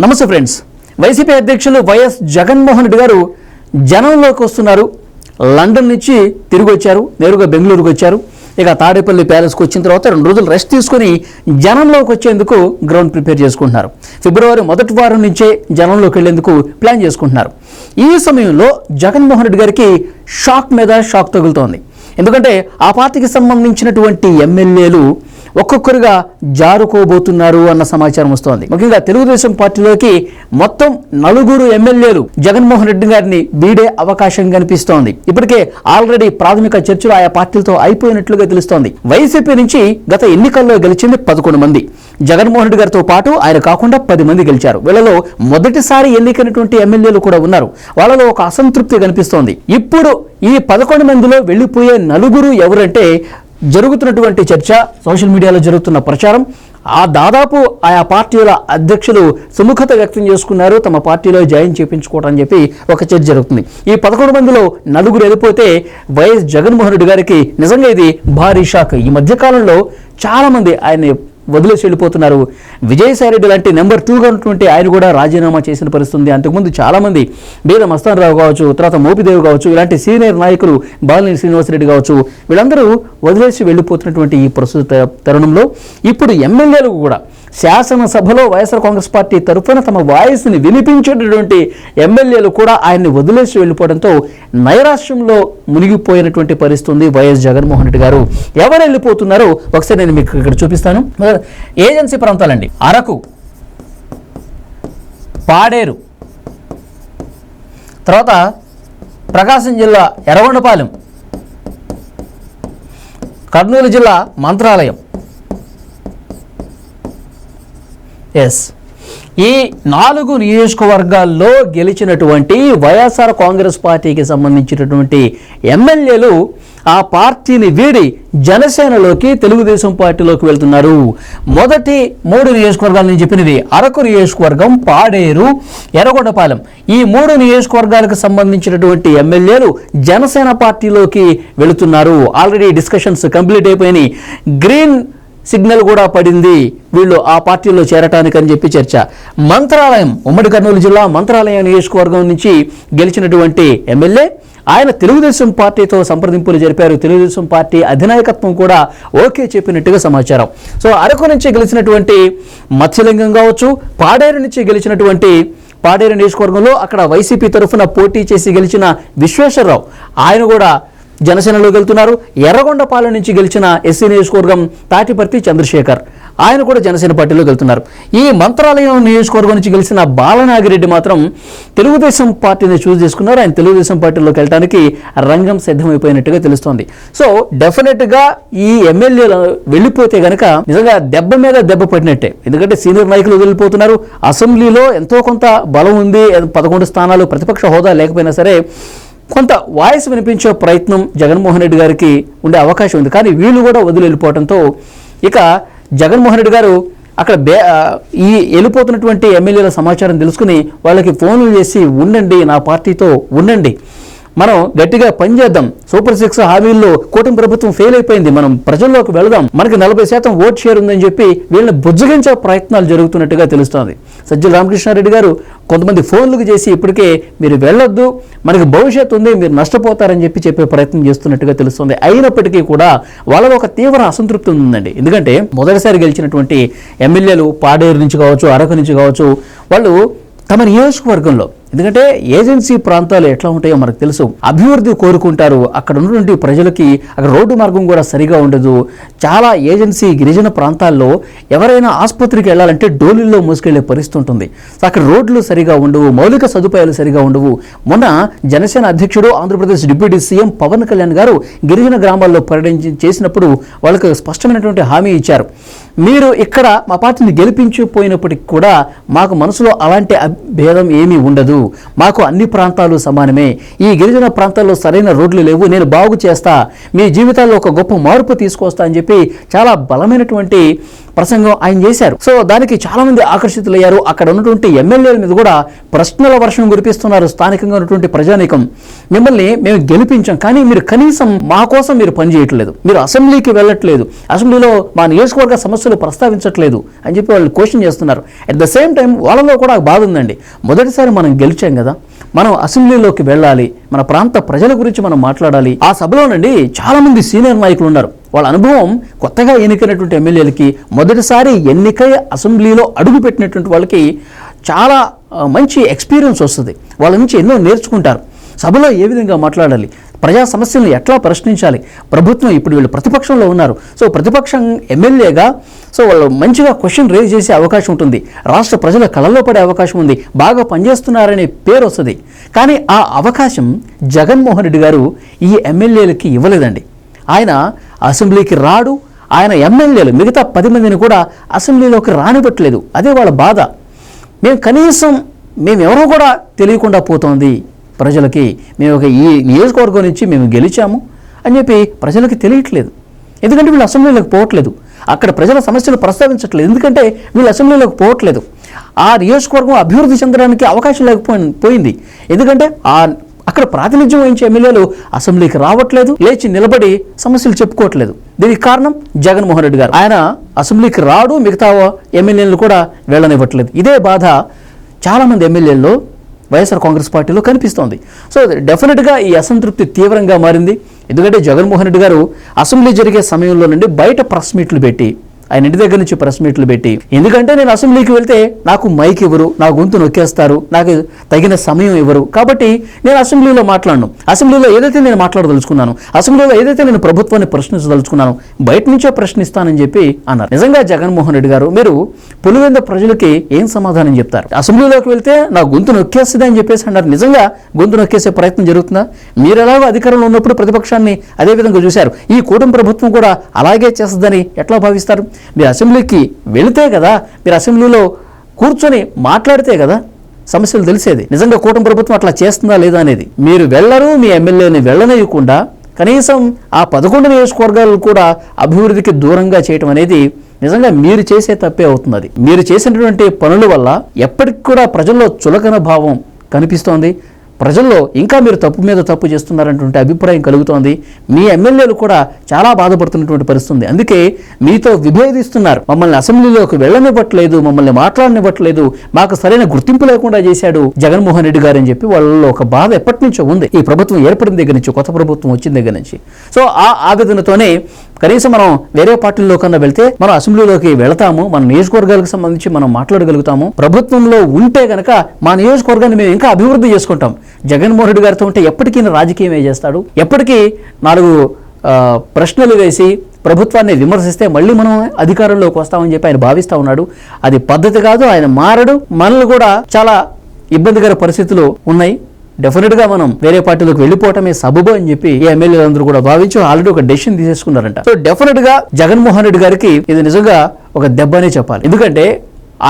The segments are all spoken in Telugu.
నమస్తే ఫ్రెండ్స్. వైసీపీ అధ్యక్షులు వైఎస్ జగన్మోహన్ రెడ్డి గారు జనంలోకి వస్తున్నారు. లండన్ నుంచి తిరిగి వచ్చారు. నేరుగా బెంగళూరుకు వచ్చారు. ఇక తాడేపల్లి ప్యాలెస్కి వచ్చిన తర్వాత రెండు రోజులు రెస్ట్ తీసుకుని జనంలోకి వచ్చేందుకు గ్రౌండ్ ప్రిపేర్ చేసుకుంటున్నారు. ఫిబ్రవరి మొదటి వారం నుంచే జనంలోకి వెళ్ళేందుకు ప్లాన్ చేసుకుంటున్నారు. ఈ సమయంలో జగన్మోహన్ రెడ్డి గారికి షాక్ మీద షాక్ తగులుతోంది. ఎందుకంటే ఆ పార్టీకి సంబంధించినటువంటి ఎమ్మెల్యేలు ఒక్కొక్కరుగా జారుకోబోతున్నారు అన్న సమాచారం వస్తోంది. ముఖ్యంగా తెలుగుదేశం పార్టీలోకి మొత్తం నలుగురు ఎమ్మెల్యేలు జగన్మోహన్ రెడ్డి గారిని వీడే అవకాశం కనిపిస్తోంది. ఇప్పటికే ఆల్రెడీ ప్రాథమిక చర్చలు ఆయా పార్టీలతో అయిపోయినట్లుగా తెలుస్తోంది. వైసీపీ నుంచి గత ఎన్నికల్లో గెలిచింది పదకొండు మంది. జగన్మోహన్ రెడ్డి గారితో పాటు ఆయన కాకుండా పది మంది గెలిచారు. వీళ్ళలో మొదటిసారి ఎన్నికైనటువంటి ఎమ్మెల్యేలు కూడా ఉన్నారు. వాళ్ళలో ఒక అసంతృప్తి కనిపిస్తోంది. ఇప్పుడు ఈ పదకొండు మందిలో వెళ్ళిపోయే నలుగురు ఎవరంటే జరుగుతున్నటువంటి చర్చ సోషల్ మీడియాలో జరుగుతున్న ప్రచారం ఆ దాదాపు ఆయా పార్టీల అధ్యక్షులు సుముఖత వ్యక్తం చేసుకున్నారు తమ పార్టీలో జాయిన్ చేయించుకోవడం అని చెప్పి ఒక చర్చ జరుగుతుంది. ఈ పదకొండు మందిలో నలుగురు వెళ్ళిపోతే వైఎస్ జగన్మోహన్ రెడ్డి గారికి నిజంగా ఇది భారీ షాక్. ఈ మధ్యకాలంలో చాలామంది ఆయన వదిలేసి వెళ్ళిపోతున్నారు. విజయసాయిరెడ్డి లాంటి నెంబర్ టూగా ఉన్నటువంటి ఆయన కూడా రాజీనామా చేసిన పరిస్థితుంది. అంతకుముందు చాలామంది బీద మస్తానరావు కావచ్చు తర్వాత మోపిదేవి కావచ్చు ఇలాంటి సీనియర్ నాయకులు బాలినేని శ్రీనివాసరెడ్డి కావచ్చు వీళ్ళందరూ వదిలేసి వెళ్ళిపోతున్నటువంటి ఈ ప్రస్తుత తరుణంలో. ఇప్పుడు ఎమ్మెల్యేలు కూడా శాసనసభలో వైఎస్ఆర్ కాంగ్రెస్ పార్టీ తరఫున తమ వాయిస్ని వినిపించేటటువంటి ఎమ్మెల్యేలు కూడా ఆయన్ని వదిలేసి వెళ్ళిపోవడంతో నైరాశ్యంలో మునిగిపోయినటువంటి పరిస్థితి ఉంది వైఎస్ జగన్మోహన్ రెడ్డి గారు. ఎవరు వెళ్ళిపోతున్నారో ఒకసారి నేను మీకు ఇక్కడ చూపిస్తాను. ఏజెన్సీ ప్రాంతాలండి. అరకు పాడేరు తర్వాత ప్రకాశం జిల్లా ఎర్రగొండపాలెం కర్నూలు జిల్లా మంత్రాలయం. ఎస్ ఈ నాలుగు నియోజకవర్గాల్లో గెలిచినటువంటి వైఎస్ఆర్ కాంగ్రెస్ పార్టీకి సంబంధించినటువంటి ఎమ్మెల్యేలు ఆ పార్టీని వీడి జనసేనలోకి తెలుగుదేశం పార్టీలోకి వెళ్తున్నారు. మొదటి మూడు నియోజకవర్గాలు నేను చెప్పినవి. అరకు నియోజకవర్గం పాడేరు ఎర్రగొండపాలెం. ఈ మూడు నియోజకవర్గాలకు సంబంధించినటువంటి ఎమ్మెల్యేలు జనసేన పార్టీలోకి వెళుతున్నారు. ఆల్రెడీ డిస్కషన్స్ కంప్లీట్ అయిపోయినాయి. గ్రీన్ సిగ్నల్ కూడా పడింది. వీళ్ళు ఆ పార్టీలో చేరటానికి అని చెప్పి చర్చ. మంత్రాలయం ఉమ్మడి కర్నూలు జిల్లా మంత్రాలయం నియోజకవర్గం నుంచి గెలిచినటువంటి ఎమ్మెల్యే ఆయన తెలుగుదేశం పార్టీతో సంప్రదింపులు జరిపారు. తెలుగుదేశం పార్టీ అధినాయకత్వం కూడా ఓకే చెప్పినట్టుగా సమాచారం. సో అరకు నుంచి గెలిచినటువంటి మత్స్యలింగం కావచ్చు పాడేరు నుంచి గెలిచినటువంటి పాడేరు నియోజకవర్గంలో అక్కడ వైసీపీ తరఫున పోటీ చేసి గెలిచిన విశ్వేశ్వరరావు ఆయన కూడా జనసేనలో గెలుతున్నారు ఎర్రగొండపాలెం నుంచి గెలిచిన ఎస్సీ నియోజకవర్గం తాటిపర్తి చంద్రశేఖర్. ఆయన కూడా జనసేన పార్టీలో గెలుతున్నారు ఈ మంత్రాలయం నియోజకవర్గం నుంచి గెలిచిన బాలనాగిరెడ్డి మాత్రం తెలుగుదేశం పార్టీని చూస్ చేసుకున్నారు. ఆయన తెలుగుదేశం పార్టీలోకి వెళ్ళడానికి రంగం సిద్ధమైపోయినట్టుగా తెలుస్తోంది. సో డెఫినెట్గా ఈ ఎమ్మెల్యేలు వెళ్ళిపోతే గనక నిజంగా దెబ్బ మీద దెబ్బ పడినట్టే. ఎందుకంటే సీనియర్ నాయకులు వెళ్ళిపోతున్నారు. అసెంబ్లీలో ఎంతో కొంత బలం ఉంది. పదకొండు స్థానాలు ప్రతిపక్ష హోదా లేకపోయినా సరే కొంత వాయిస్ వినిపించే ప్రయత్నం జగన్మోహన్ రెడ్డి గారికి ఉండే అవకాశం ఉంది. కానీ వీళ్ళు కూడా వదిలి వెళ్ళిపోవడంతో ఇక జగన్మోహన్ రెడ్డి గారు అక్కడ బే ఈ వెళ్ళిపోతున్నటువంటి ఎమ్మెల్యేల సమాచారం తెలుసుకుని వాళ్ళకి ఫోన్లు చేసి ఉండండి నా పార్టీతో ఉండండి. మనం గట్టిగా పనిచేద్దాం సూపర్ సిక్స్ హామీల్లో కూటమి ప్రభుత్వం ఫెయిల్ అయిపోయింది. మనం ప్రజల్లోకి వెళదాం. మనకి నలభై శాతం ఓట్ షేర్ ఉందని చెప్పి వీళ్ళని బుజ్జగించే ప్రయత్నాలు జరుగుతున్నట్టుగా తెలుస్తోంది. సజ్జల రామకృష్ణారెడ్డి గారు కొంతమంది ఫోన్లకు చేసి ఇప్పటికే మీరు వెళ్ళొద్దు మనకి భవిష్యత్తు ఉంది మీరు నష్టపోతారని చెప్పి చెప్పే ప్రయత్నం చేస్తున్నట్టుగా తెలుస్తుంది. అయినప్పటికీ కూడా వాళ్ళలో ఒక తీవ్ర అసంతృప్తి ఉందండి. ఎందుకంటే మొదటిసారి గెలిచినటువంటి ఎమ్మెల్యేలు పాడేరు నుంచి కావచ్చు అరకు నుంచి కావచ్చు వాళ్ళు తమ నియోజకవర్గంలో ఎందుకంటే ఏజెన్సీ ప్రాంతాలు ఎట్లా ఉంటాయో మనకు తెలుసు. అభివృద్ధి కోరుకుంటారు. అక్కడ ఉన్నటువంటి ప్రజలకి అక్కడ రోడ్డు మార్గం కూడా సరిగా ఉండదు. చాలా ఏజెన్సీ గిరిజన ప్రాంతాల్లో ఎవరైనా ఆసుపత్రికి వెళ్ళాలంటే డోలీల్లో మోసుకెళ్ళే పరిస్థితి ఉంటుంది. అక్కడ రోడ్లు సరిగా ఉండవు మౌలిక సదుపాయాలు సరిగా ఉండవు. మొన్న జనసేన అధ్యక్షుడు ఆంధ్రప్రదేశ్ డిప్యూటీ సీఎం పవన్ కళ్యాణ్ గారు గిరిజన గ్రామాల్లో పర్యటించి చేసినప్పుడు వాళ్ళకు స్పష్టమైనటువంటి హామీ ఇచ్చారు. మీరు ఇక్కడ మా పార్టీని గెలిపించిపోయినప్పటికీ కూడా మాకు మనసులో అలాంటి భేదం ఏమీ ఉండదు. మాకు అన్ని ప్రాంతాలు సమానమే. ఈ గిరిజన ప్రాంతాల్లో సరైన రోడ్లు లేవు. నేను బాగు చేస్తా. మీ జీవితాల్లో ఒక గొప్ప మార్పు తీసుకొస్తా అని చెప్పి చాలా బలమైనటువంటి ప్రసంగం ఆయన చేశారు. సో దానికి చాలా మంది ఆకర్షితులయ్యారు. అక్కడ ఉన్నటువంటి ఎమ్మెల్యేల మీద కూడా ప్రశ్నల వర్షం కురిపిస్తున్నారు స్థానికంగా ఉన్నటువంటి ప్రజానీకం. మిమ్మల్ని మేము గెలిపించాం కానీ మీరు కనీసం మా కోసం మీరు పనిచేయట్లేదు మీరు అసెంబ్లీకి వెళ్ళట్లేదు. అసెంబ్లీలో మా నియోజకవర్గ సమస్యలు ప్రస్తావించట్లేదు అని చెప్పి వాళ్ళు క్వశ్చన్ చేస్తున్నారు. అట్ ద సేమ్ టైం వాళ్ళలో కూడా బాధ ఉందండి. మొదటిసారి మనం గెలిచాం కదా. మనం అసెంబ్లీలోకి వెళ్ళాలి మన ప్రాంత ప్రజల గురించి మనం మాట్లాడాలి. ఆ సభలోనండి చాలా మంది సీనియర్ నాయకులు ఉన్నారు. వాళ్ళ అనుభవం కొత్తగా ఎన్నికైనటువంటి ఎమ్మెల్యేలకి మొదటిసారి ఎన్నికై అసెంబ్లీలో అడుగుపెట్టినటువంటి వాళ్ళకి చాలా మంచి ఎక్స్పీరియన్స్ వస్తుంది. వాళ్ళ నుంచి ఎన్నో నేర్చుకుంటారు. సభలో ఏ విధంగా మాట్లాడాలి? ప్రజా సమస్యలను ఎట్లా ప్రశ్నించాలి ప్రభుత్వం ఇప్పుడు వీళ్ళు ప్రతిపక్షంలో ఉన్నారు. సో ప్రతిపక్షం ఎమ్మెల్యేగా సో వాళ్ళు మంచిగా క్వశ్చన్ రేజ్ చేసే అవకాశం ఉంటుంది. రాష్ట్ర ప్రజల కళల్లో పడే అవకాశం ఉంది. బాగా పనిచేస్తున్నారనే పేరు వస్తుంది. కానీ ఆ అవకాశం జగన్మోహన్ రెడ్డి గారు ఈ ఎమ్మెల్యేలకి ఇవ్వలేదండి. ఆయన అసెంబ్లీకి రాడు. ఆయన ఎమ్మెల్యేలు మిగతా పది మందిని కూడా అసెంబ్లీలోకి రానివ్వట్లేదు. అదే వాళ్ళ బాధ. మేము కనీసం మేము ఎవరో కూడా తెలియకుండా పోతోంది. ప్రజలకి మేము ఒక ఈ నియోజకవర్గం నుంచి మేము గెలిచాము అని చెప్పి ప్రజలకి తెలియట్లేదు. ఎందుకంటే వీళ్ళు అసెంబ్లీలోకి పోవట్లేదు. అక్కడ ప్రజల సమస్యలు ప్రస్తావించట్లేదు. ఎందుకంటే వీళ్ళు అసెంబ్లీలోకి పోవట్లేదు. ఆ నియోజకవర్గం అభివృద్ధి చెందడానికి అవకాశం లేకపోయి పోయింది. ఎందుకంటే ఆ అక్కడ ప్రాతినిధ్యం వహించే ఎమ్మెల్యేలు అసెంబ్లీకి రావట్లేదు. లేచి నిలబడి సమస్యలు చెప్పుకోవట్లేదు. దీనికి కారణం జగన్మోహన్ రెడ్డి గారు. ఆయన అసెంబ్లీకి రాడు మిగతా ఎమ్మెల్యేలు కూడా వెళ్ళనివ్వట్లేదు. ఇదే బాధ చాలామంది ఎమ్మెల్యేల్లో వైఎస్ఆర్ కాంగ్రెస్ పార్టీలో కనిపిస్తోంది. సో డెఫినెట్గా ఈ అసంతృప్తి తీవ్రంగా మారింది. ఎందుకంటే జగన్మోహన్ రెడ్డి గారు అసెంబ్లీ జరిగే సమయంలో నుండి బయట ప్రెస్ మీట్లు పెట్టి ఆయన ఇంటి దగ్గర నుంచి ప్రెస్ మీట్లు పెట్టి ఎందుకంటే నేను అసెంబ్లీకి వెళ్తే నాకు మైక్ ఇవ్వరు నా గొంతు నొక్కేస్తారు నాకు తగిన సమయం ఇవ్వరు. కాబట్టి నేను అసెంబ్లీలో మాట్లాడను. అసెంబ్లీలో ఏదైతే నేను మాట్లాడదలుచుకున్నాను అసెంబ్లీలో ఏదైతే నేను ప్రభుత్వాన్ని ప్రశ్నించదలుచుకున్నాను బయట నుంచే ప్రశ్నిస్తానని చెప్పి అన్నారు. నిజంగా జగన్మోహన్ రెడ్డి గారు మీరు పులివెంద ప్రజలకి ఏం సమాధానం చెప్తారు? అసెంబ్లీలోకి వెళ్తే నా గొంతు నొక్కేస్తుంది అని చెప్పేసి అన్నారు. నిజంగా గొంతు నొక్కేసే ప్రయత్నం జరుగుతుందా? మీరు ఎలాగో అధికారంలో ఉన్నప్పుడు ప్రతిపక్షాన్ని అదే విధంగా చూశారు. ఈ కూటమి ప్రభుత్వం కూడా అలాగే చేస్తుందని ఎట్లా భావిస్తారు? మీరు అసెంబ్లీకి వెళితే కదా మీరు అసెంబ్లీలో కూర్చొని మాట్లాడితే కదా సమస్యలు తెలిసేది. నిజంగా కూటమి ప్రభుత్వం అట్లా చేస్తుందా లేదా అనేది. మీరు వెళ్ళరు మీ ఎమ్మెల్యేని వెళ్ళనివ్వకుండా కనీసం ఆ పదకొండు నియోజకవర్గాలు కూడా అభివృద్ధికి దూరంగా చేయటం అనేది నిజంగా మీరు చేసే తప్పే అవుతుంది మీరు చేసినటువంటి పనుల వల్ల ఎప్పటికి కూడా ప్రజల్లో చులకన భావం కనిపిస్తోంది. ప్రజల్లో ఇంకా మీరు తప్పు మీద తప్పు చేస్తున్నారన్నటువంటి అభిప్రాయం కలుగుతోంది. మీ ఎమ్మెల్యేలు కూడా చాలా బాధపడుతున్నటువంటి పరిస్థితుంది. అందుకే మీతో విభేదిస్తున్నారు. మమ్మల్ని అసెంబ్లీలోకి వెళ్ళనివ్వట్లేదు మమ్మల్ని మాట్లాడనివ్వట్లేదు మాకు సరైన గుర్తింపు లేకుండా చేశాడు జగన్మోహన్ రెడ్డి గారు అని చెప్పి వాళ్ళలో ఒక బాధ ఎప్పటి నుంచో ఉంది. ఈ ప్రభుత్వం ఏర్పడిన దగ్గర నుంచి కొత్త ప్రభుత్వం వచ్చిన దగ్గర నుంచి. సో ఆ ఆవేదనతోనే కనీసం మనం వేరే పార్టీల్లో కన్నా వెళ్తే మనం అసెంబ్లీలోకి వెళతాము మన నియోజకవర్గాలకు సంబంధించి మనం మాట్లాడగలుగుతాము. ప్రభుత్వంలో ఉంటే గనక మా నియోజకవర్గాన్ని మేము ఇంకా అభివృద్ధి చేసుకుంటాం. జగన్మోహన్ రెడ్డి గారితో ఉంటే ఎప్పటికీ రాజకీయం రాజకీయమే చేస్తాడు. ఎప్పటికీ నాలుగు ప్రశ్నలు వేసి ప్రభుత్వాన్ని విమర్శిస్తే మళ్ళీ మనం అధికారంలోకి వస్తామని చెప్పి ఆయన భావిస్తూ ఉన్నాడు. అది పద్ధతి కాదు ఆయన మారడు. మనల్ని కూడా చాలా ఇబ్బందికర పరిస్థితులు ఉన్నాయి. డెఫినెట్గా మనం వేరే పార్టీలోకి వెళ్ళిపోవటమే సబబు అని చెప్పి ఈ ఎమ్మెల్యేలందరూ కూడా భావించి ఆల్రెడీ ఒక డెసిషన్ తీసేసుకున్నారంట. సో డెఫినెట్గా జగన్మోహన్ రెడ్డి గారికి ఇది నిజంగా ఒక దెబ్బనే చెప్పాలి. ఎందుకంటే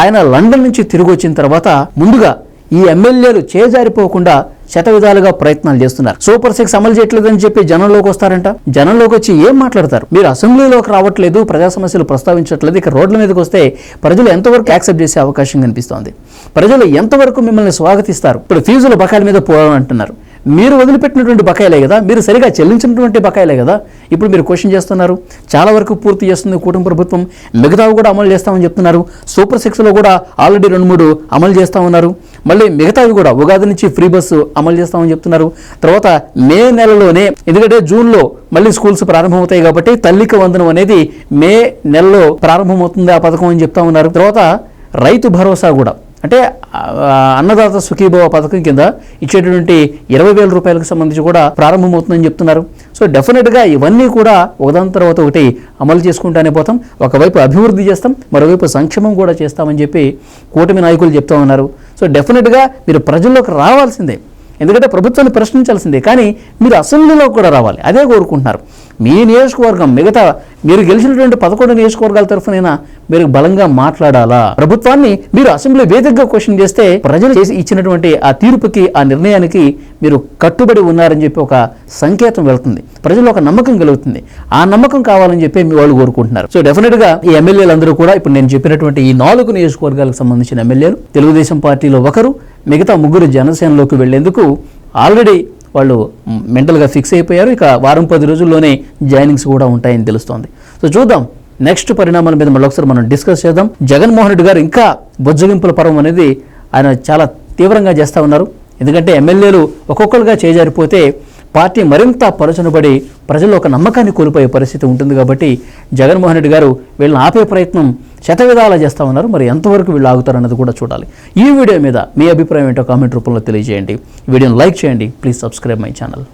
ఆయన లండన్ నుంచి తిరిగి వచ్చిన తర్వాత ముందుగా ఈ ఎమ్మెల్యేలు చేజారిపోకుండా శత విధాలుగా ప్రయత్నాలు చేస్తున్నారు. సూపర్ సిక్స్ అమలు చేయట్లేదని చెప్పి జనంలోకి వస్తారంట? జనంలోకి వచ్చి ఏం మాట్లాడతారు? మీరు అసెంబ్లీలోకి రావట్లేదు ప్రజా సమస్యలు ప్రస్తావించట్లేదు ఇక రోడ్ల మీదకి వస్తే ప్రజలు ఎంతవరకు యాక్సెప్ట్ చేసే అవకాశం కనిపిస్తోంది? ప్రజలు ఎంతవరకు మిమ్మల్ని స్వాగతిస్తారు? ఇప్పుడు ఫీజుల బకాయిల మీద పోవాలంటున్నారు. మీరు వదిలిపెట్టినటువంటి బకాయిలే కదా? మీరు సరిగా చెల్లించినటువంటి బకాయిలే కదా? ఇప్పుడు మీరు క్వశ్చన్ చేస్తున్నారు. చాలా వరకు పూర్తి చేస్తుంది కూటమి ప్రభుత్వం. మిగతావి కూడా అమలు చేస్తామని చెప్తున్నారు. సూపర్ సిక్స్లో కూడా ఆల్రెడీ రెండు మూడు అమలు చేస్తా ఉన్నారు. మళ్ళీ మిగతావి కూడా ఉగాది నుంచి ఫ్రీ బస్సు అమలు చేస్తామని చెప్తున్నారు. తర్వాత మే నెలలోనే ఎందుకంటే జూన్లో మళ్ళీ స్కూల్స్ ప్రారంభమవుతాయి కాబట్టి తల్లికి వందనం అనేది మే నెలలో ప్రారంభమవుతుంది ఆ పథకం అని చెప్తా ఉన్నారు. తర్వాత రైతు భరోసా కూడా. అంటే అన్నదాత సుఖీభవ పథకం కింద ఇచ్చేటటువంటి ఇరవై వేల రూపాయలకు సంబంధించి కూడా ప్రారంభమవుతుందని చెప్తున్నారు. సో డెఫినెట్గా ఇవన్నీ కూడా ఒకదాని తర్వాత ఒకటి అమలు చేసుకుంటానే పోతాం. ఒకవైపు అభివృద్ధి చేస్తాం మరోవైపు సంక్షేమం కూడా చేస్తామని చెప్పి కూటమి నాయకులు చెప్తా ఉన్నారు. సో డెఫినెట్గా మీరు ప్రజల్లోకి రావాల్సిందే. ఎందుకంటే ప్రభుత్వాన్ని ప్రశ్నించాల్సిందే. కానీ మీరు అసెంబ్లీలో కూడా రావాలి. అదే కోరుకుంటున్నారు. మీ నియోజకవర్గం మిగతా మీరు గెలిచినటువంటి పదకొండు నియోజకవర్గాల తరఫునైనా మీరు బలంగా మాట్లాడాలా? ప్రభుత్వాన్ని మీరు అసెంబ్లీ వేదికగా క్వశ్చన్ చేస్తే ప్రజలు చేసి ఇచ్చినటువంటి ఆ తీర్పుకి ఆ నిర్ణయానికి మీరు కట్టుబడి ఉన్నారని చెప్పి ఒక సంకేతం వెళ్తుంది. ప్రజలు ఒక నమ్మకం కలుగుతుంది. ఆ నమ్మకం కావాలని చెప్పి మీ వాళ్ళు కోరుకుంటున్నారు. సో డెఫినెట్గా ఈ ఎమ్మెల్యేలు అందరూ కూడా ఇప్పుడు నేను చెప్పినటువంటి ఈ నాలుగు నియోజకవర్గాలకు సంబంధించిన ఎమ్మెల్యేలు తెలుగుదేశం పార్టీలో ఒకరు మిగతా ముగ్గురు జనసేనలోకి వెళ్ళేందుకు ఆల్రెడీ వాళ్ళు మెంటల్గా ఫిక్స్ అయిపోయారు. ఇక వారం పది రోజుల్లోనే జాయినింగ్స్ కూడా ఉంటాయని తెలుస్తోంది. సో చూద్దాం. నెక్స్ట్ పరిణామాల మీద మళ్ళీ ఒకసారి మనం డిస్కస్ చేద్దాం. జగన్మోహన్ రెడ్డి గారు ఇంకా బొజ్జగింపుల పర్వం అనేది ఆయన చాలా తీవ్రంగా చేస్తూ ఉన్నారు. ఎందుకంటే ఎమ్మెల్యేలు ఒక్కొక్కరుగా చేజారిపోతే పార్టీ మరింత పరచనబడి ప్రజల్లో ఒక నమ్మకాన్ని కోల్పోయే పరిస్థితి ఉంటుంది కాబట్టి జగన్మోహన్ రెడ్డి గారు వీళ్ళని ఆపే ప్రయత్నం శతవిధాలా చేస్తూ ఉన్నారు. మరి ఎంతవరకు వీళ్ళు ఆగుతారన్నది కూడా చూడాలి. ఈ వీడియో మీద మీ అభిప్రాయం ఏంటో కామెంట్ రూపంలో తెలియజేయండి. వీడియోని లైక్ చేయండి. Please subscribe my channel.